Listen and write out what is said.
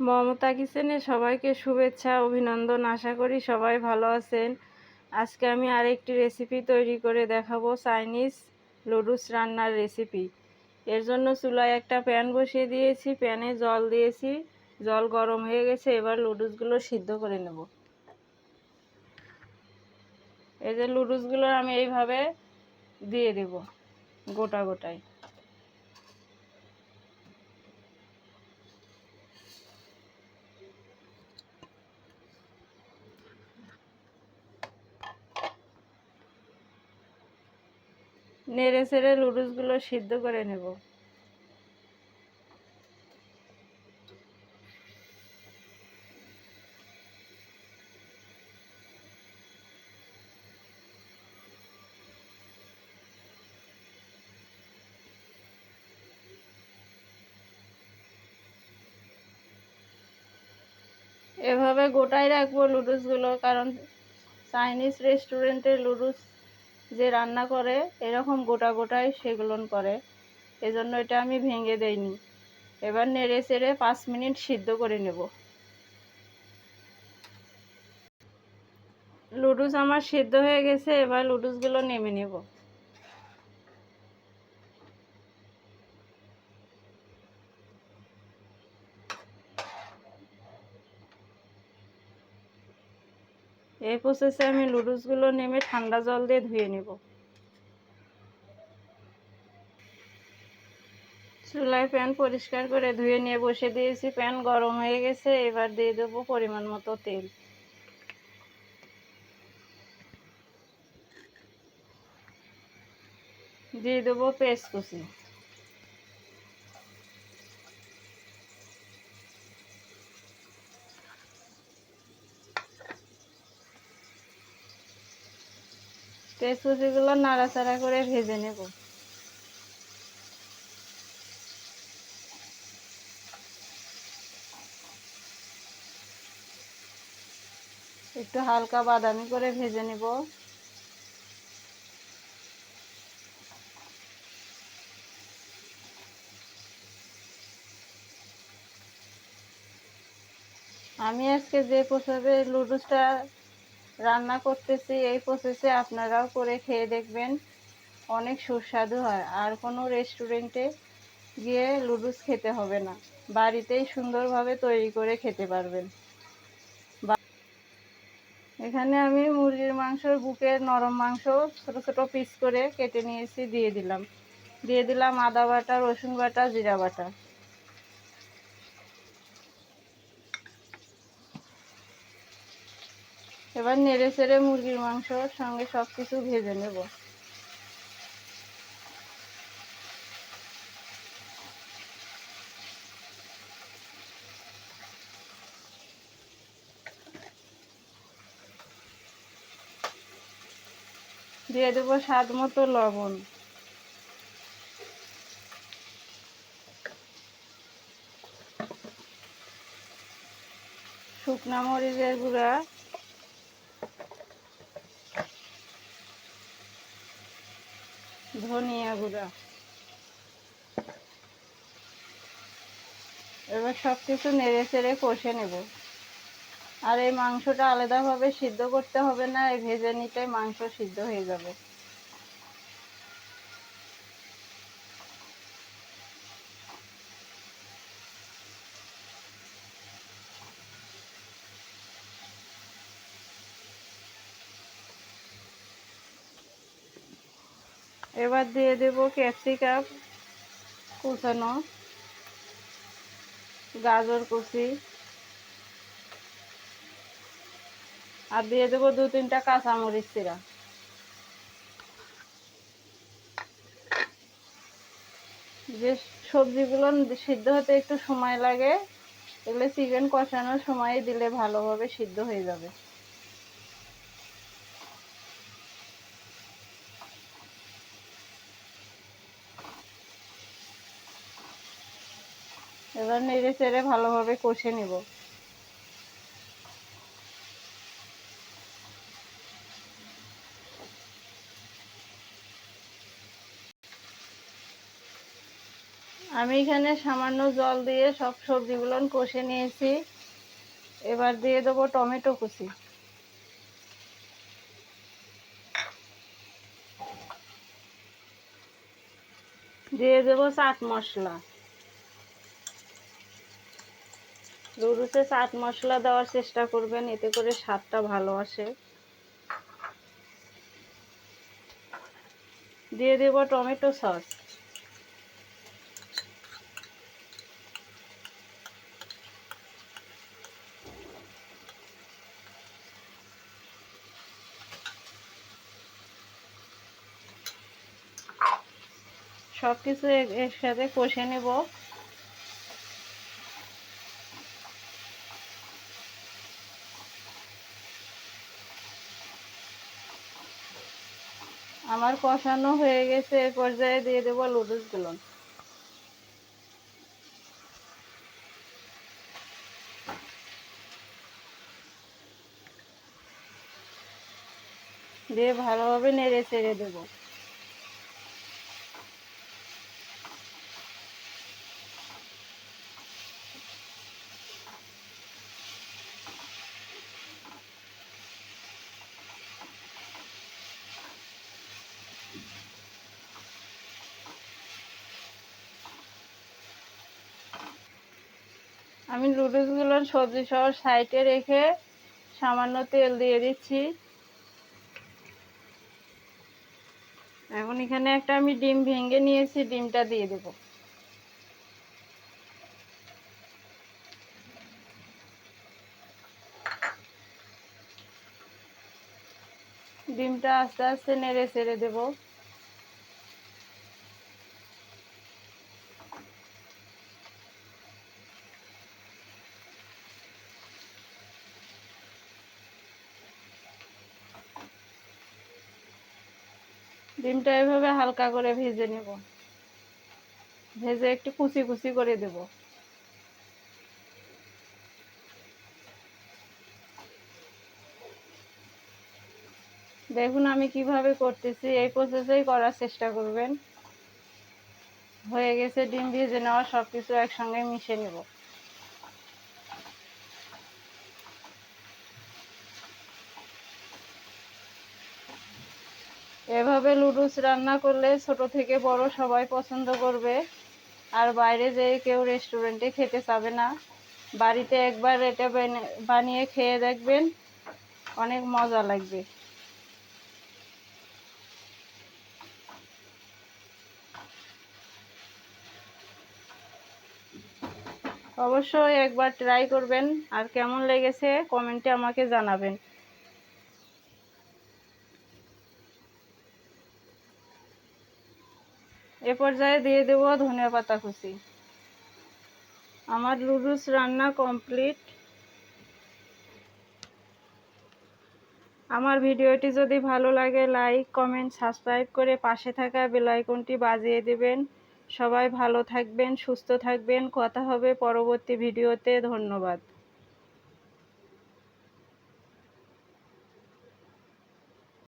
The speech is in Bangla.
মমতা কিচেনে সবাইকে শুভেচ্ছা, অভিনন্দন। আশা করি সবাই ভালো আছেন। আজকে আমি আরেকটি রেসিপি তৈরি করে দেখাবো চাইনিজ লুডুস রান্নার রেসিপি এর জন্য চুলায় একটা প্যান বসিয়ে দিয়েছি প্যানে জল দিয়েছি। জল গরম হয়ে গেছে, এবার লুডুসগুলো সিদ্ধ করে নেব। এই যে লুডুসগুলো আমি এইভাবে দিয়ে দেব, গোটা গোটায় নেড়ে ছেড়ে লুডুসগুলো সিদ্ধ করে নেব। এভাবে গোটাই রাখব লুডুসগুলো কারণ চাইনিজ রেস্টুরেন্টের লুডুস যে রান্না করে, এরকম গোটা গোটাই সেগুলো করে। এজন্য এটা আমি ভেঙে দেইনি। এবার নেড়ে চেড়ে পাঁচ মিনিট সিদ্ধ করে নেব। লুডুস আমার সিদ্ধ হয়ে গেছে, এবার লুডুসগুলো নেমে নেব। এই প্রসেসে আমি লুডুসগুলো নেমে ঠান্ডা জল দিয়ে ধুয়ে নেব। চুলায় প্যান পরিষ্কার করে ধুয়ে নিয়ে বসে দিয়েছি। প্যান গরম হয়ে গেছে, এবার দিয়ে দেবো পরিমাণ মতো তেল। দিয়ে দেবো পেস্ট কুচি। পেঁয়াজ কুচিগুলো নাড়াচাড়া করে ভেজে নেব। একটু হালকা বাদামি করে ভেজে নেব। আমি আজকে যে প্রসবে লুডুসটা রান্না করতেছি, এই প্রসেসে আপনারাও করে খেয়ে দেখবেন। অনেক সুস্বাদু হয়। আর কোনো রেস্টুরেন্টে গিয়ে লুডুস খেতে হবে না। বাড়িতেই সুন্দরভাবে তৈরি করে খেতে পারবেন। এখানে আমি মুরগির মাংসর বুকের নরম মাংস ছোট ছোট পিস করে কেটে নিয়েছি, দিয়ে দিলাম। দিয়ে দিলাম আদা বাটা, রসুন বাটা, জিরা বাটা। এবার নেড়ে চেড়ে মুরগির মাংসর সঙ্গে সব কিছু ভেজে নেব। দিয়ে দেবো স্বাদ মতো লবণ। শুকনা মরিচের গুঁড়া ধনিয়া গুঁড়া। এবার সব কিছু নেড়ে চেড়ে কষে নেব। আর এই মাংসটা আলাদাভাবে সিদ্ধ করতে হবে না, এই ভেজে নিতে মাংস সিদ্ধ হয়ে যাবে। এবার দিয়ে দেব ক্যাপসিকাম কুচানো গাজর কুচি আর দিয়ে দেবো দু তিনটা কাঁচামরিচ চিরা যে সবজিগুলো সিদ্ধ হতে একটু সময় লাগে, এগুলো চিকেন কষানোর সময় দিলে ভালোভাবে সিদ্ধ হয়ে যাবে। এবার নেড়ে চেড়ে ভালোভাবে কষে নেব। আমি এখানে সামান্য জল দিয়ে সব সবজিগুলো কষে নিয়েছি। এবার দিয়ে দেবো টমেটো কুচি। দিয়ে দেবো চাট মশলা। লুডুসে চাট মশলা দেওয়ার চেষ্টা করবেন, এতে করে স্বাদটা ভালো আসে। দিয়ে দেবো টমেটো সস। সব কিছু এর সাথে কষে নেব। আমার কষানো হয়ে গেছে এ পর্যায়ে দিয়ে দেবো লুডুসগুলো দিয়ে ভালোভাবে নেড়ে চেড়ে দেবো। আমি লুডুসগুলো সবজি সহ সাইডে রেখে সামান্য তেল দিয়ে দিচ্ছি। এখন এখানে একটা আমি ডিম ভেঙে নিয়েছি, ডিমটা দিয়ে দেব। ডিমটা আস্তে আস্তে নেড়ে ছেড়ে দেবো। ডিমটা এভাবে হালকা করে ভেজে নেব। ভেজে একটু কুচি কুচি করে দেব। দেখুন আমি কীভাবে করতেছি, এই প্রসেসেই করার চেষ্টা করবেন। হয়ে গেছে, ডিম ভেজে নেওয়া সব কিছু একসঙ্গে মিশে নেব। এভাবে লুডুস রান্না করলে ছোট থেকে বড় সবাই পছন্দ করবে। আর বাইরে যেয়ে কেউ রেস্টুরেন্টে খেতে চাবে না। বাড়িতে একবার এটা বানিয়ে খেয়ে দেখবেন, অনেক মজা লাগবে। অবশ্যই একবার ট্রাই করবেন। আর কেমন লেগেছে কমেন্টে আমাকে জানাবেন। এ পর্যায়ে দিয়ে দেবো ধনিয়া পাতা কুচি। আমার লুডুস রান্না কমপ্লিট। আমার ভিডিওটি যদি ভালো লাগে, লাইক, কমেন্ট, সাবস্ক্রাইব করে পাশে থাকা বেলাইকনটি বাজিয়ে দেবেন। সবাই ভালো থাকবেন, সুস্থ থাকবেন। কথা হবে পরবর্তী ভিডিওতে। ধন্যবাদ।